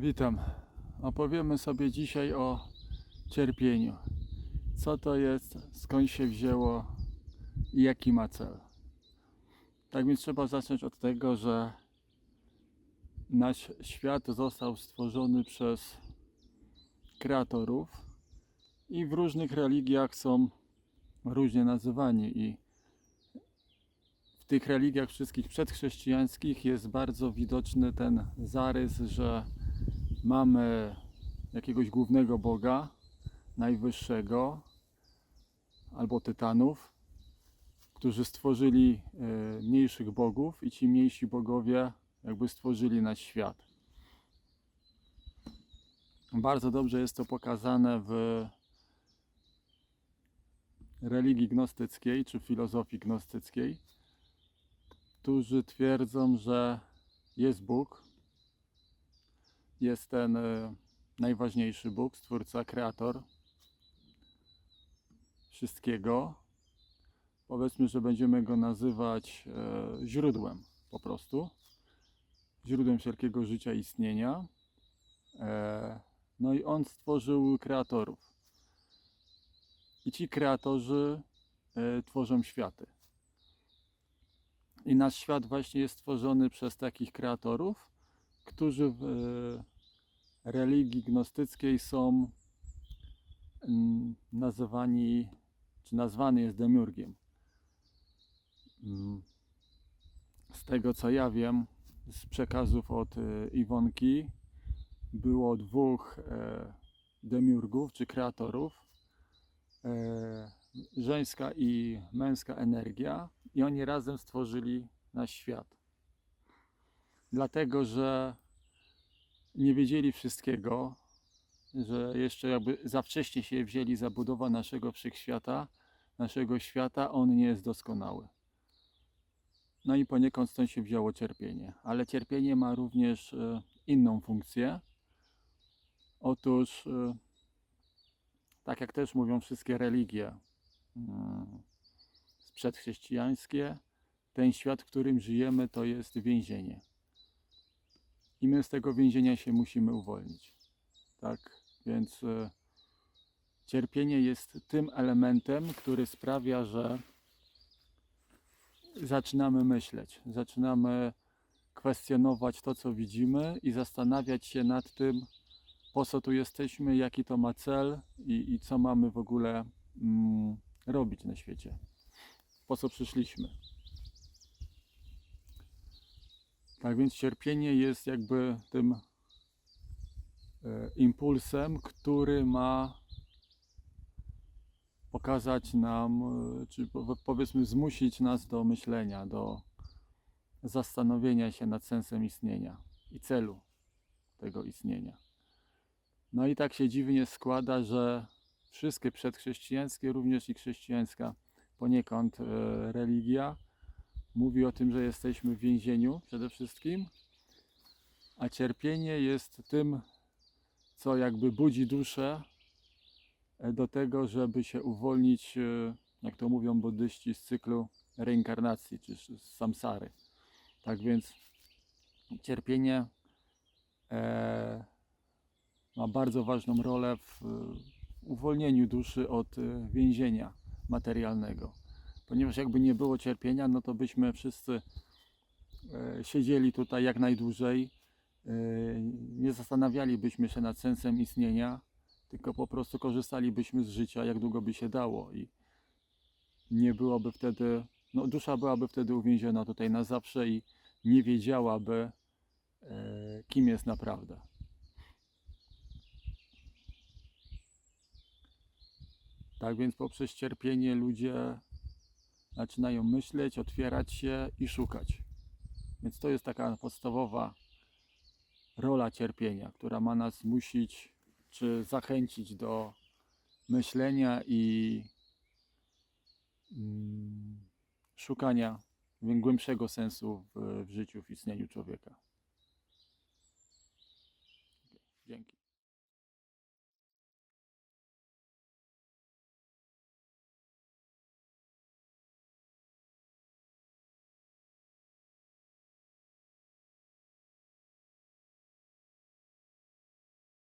Witam. Opowiemy sobie dzisiaj o cierpieniu. Co to jest, skąd się wzięło i jaki ma cel. Tak więc trzeba zacząć od tego, że nasz świat został stworzony przez kreatorów i w różnych religiach są różnie nazywani i w tych religiach wszystkich przedchrześcijańskich jest bardzo widoczny ten zarys, że mamy jakiegoś głównego Boga, najwyższego, albo tytanów, którzy stworzyli e, mniejszych bogów i ci mniejsi bogowie jakby stworzyli nasz świat. Bardzo dobrze jest to pokazane w religii gnostyckiej czy filozofii gnostyckiej, którzy twierdzą, że jest Bóg, jest ten e, najważniejszy Bóg, Stwórca, Kreator wszystkiego. Powiedzmy, że będziemy go nazywać e, źródłem po prostu. Źródłem wszelkiego życia, istnienia. E, no i on stworzył kreatorów. I ci kreatorzy tworzą światy. I nasz świat właśnie jest stworzony przez takich kreatorów, którzy religii gnostyckiej są mm, nazywani, czy nazwany jest demiurgiem. Mm, Z tego co ja wiem, z przekazów od e, Iwonki, było dwóch e, demiurgów, czy kreatorów. E, Żeńska i męska energia, i oni razem stworzyli nasz świat dlatego że nie wiedzieli wszystkiego, że jeszcze jakby za wcześnie się wzięli za budowę naszego wszechświata, naszego świata, on nie jest doskonały. No i poniekąd stąd się wzięło cierpienie. Ale cierpienie ma również e, inną funkcję. Otóż, e, tak jak też mówią wszystkie religie mm, przedchrześcijańskie, ten świat, w którym żyjemy, to jest więzienie i my z tego więzienia się musimy uwolnić. Tak, więc e, cierpienie jest tym elementem, który sprawia, że zaczynamy myśleć, zaczynamy kwestionować to, co widzimy i zastanawiać się nad tym, po co tu jesteśmy, jaki to ma cel i, i co mamy w ogóle mm, robić na świecie, po co przyszliśmy. Tak więc cierpienie jest jakby tym e, impulsem, który ma pokazać nam, e, czy po- powiedzmy zmusić nas do myślenia, do zastanowienia się nad sensem istnienia i celu tego istnienia. No i tak się dziwnie składa, że wszystkie przedchrześcijańskie, również i chrześcijańska poniekąd e, religia, mówi o tym, że jesteśmy w więzieniu przede wszystkim, a cierpienie jest tym, co jakby budzi duszę e, do tego, żeby się uwolnić, e, jak to mówią buddyści, z cyklu reinkarnacji czy z samsary. Tak więc cierpienie e, ma bardzo ważną rolę w uwolnieniu duszy od e, więzienia materialnego ponieważ jakby nie było cierpienia, no to byśmy wszyscy e, siedzieli tutaj jak najdłużej, e, nie zastanawialibyśmy się nad sensem istnienia, tylko po prostu korzystalibyśmy z życia, jak długo by się dało i nie byłoby wtedy, no dusza byłaby wtedy uwięziona tutaj na zawsze i nie wiedziałaby, e, kim jest naprawdę. Tak więc poprzez cierpienie ludzie zaczynają myśleć, otwierać się i szukać. Więc to jest taka podstawowa rola cierpienia, która ma nas zmusić czy zachęcić do myślenia i mm, szukania głębszego sensu w, w życiu, w istnieniu człowieka. Dzięki.